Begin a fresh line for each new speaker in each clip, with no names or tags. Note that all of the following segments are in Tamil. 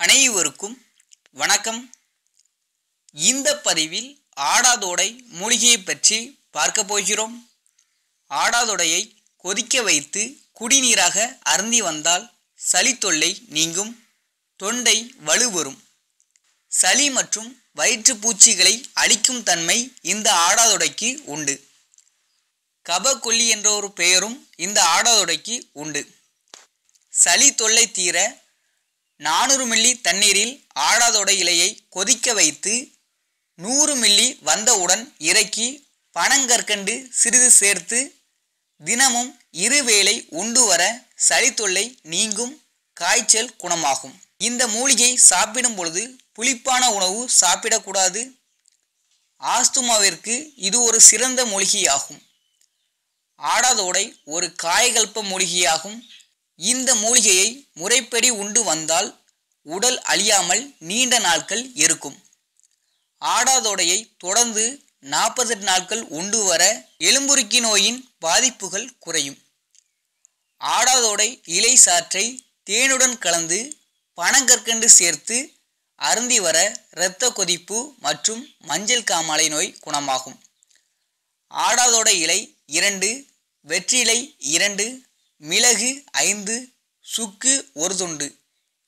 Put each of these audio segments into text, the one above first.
அனைவருக்கும் வணக்கம். இந்த பதிவில் ஆடாதோடை மூலிகையை பற்றி பார்க்க போகிறோம். ஆடாதொடையை கொதிக்க வைத்து குடிநீராக அருந்தி வந்தால் சளி தொல்லை நீங்கும். தொண்டை வலுவரும். சளி மற்றும் வயிற்றுப்பூச்சிகளை அழிக்கும் தன்மை இந்த ஆடாதொடைக்கு உண்டு. கபக்கொல்லி என்ற ஒரு பெயரும் இந்த ஆடாதொடைக்கு உண்டு. சளி தொல்லை தீர நானூறு மில்லி தண்ணீரில் ஆடாதொடை இலையை கொதிக்க வைத்து நூறு மில்லி வந்தவுடன் இறக்கி பனங்கற்கண்டு சிறிது சேர்த்து தினமும் இருவேளை உண்டு வர சளி தொல்லை நீங்கும் காய்ச்சல் குணமாகும். இந்த மூலிகை சாப்பிடும் பொழுது புளிப்பான உணவு சாப்பிடக்கூடாது. ஆஸ்துமாவிற்கு இது ஒரு சிறந்த மூலிகையாகும். ஆடாதோடை ஒரு காயகல்ப மூலிகையாகும். இந்த மூலிகையை முறைப்படி உண்டு வந்தால் உடல் அழியாமல் நீண்ட நாட்கள் இருக்கும். ஆடாதோடையை தொடர்ந்து நாற்பது நாட்கள் உண்டு வர எலும்புருக்கி நோயின் பாதிப்புகள் குறையும். ஆடாதோடை இலை சாற்றை தேனுடன் கலந்து பனங்கற்கண்டு சேர்த்து அருந்தி வர இரத்த கொதிப்பு மற்றும் மஞ்சள் காமாலை நோய் குணமாகும். ஆடாதோட இலை இரண்டு வெற்றிலை இரண்டு மிளகு ஐந்து சுக்கு ஒரு துண்டு.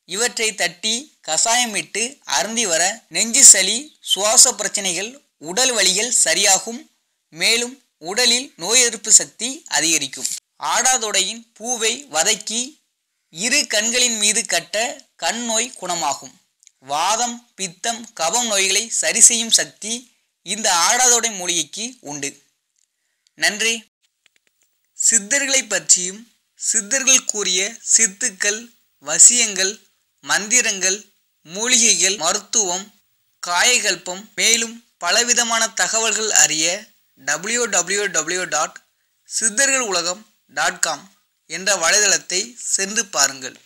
இவற்றை தட்டி கசாயமிட்டு அருந்தி வர நெஞ்சு சளி சுவாச பிரச்சனைகள் உடல் வலிகள் சரியாகும். மேலும் உடலில் நோய் எதிர்ப்பு சக்தி அதிகரிக்கும். ஆடாதொடையின் பூவை வதக்கி இரு கண்களின் மீது கட்ட கண் நோய் குணமாகும். வாதம் பித்தம் கபம் நோய்களை சரி செய்யும் சக்தி இந்த ஆடாதொடை மூலிகைக்கு உண்டு. நன்றி. சித்தர்களை பற்றியும் சித்தர்கள் கூறிய சித்துக்கள் வசியங்கள் மந்திரங்கள் மூலிகைகள் மருத்துவம் காயகல்பம் மேலும் பலவிதமான தகவல்கள் அறிய டபிள்யூ டபிள்யூ டபிள்யூ டாட் சித்தர்கள் உலகம் டாட் காம் என்ற வலைதளத்தை சென்று பாருங்கள்.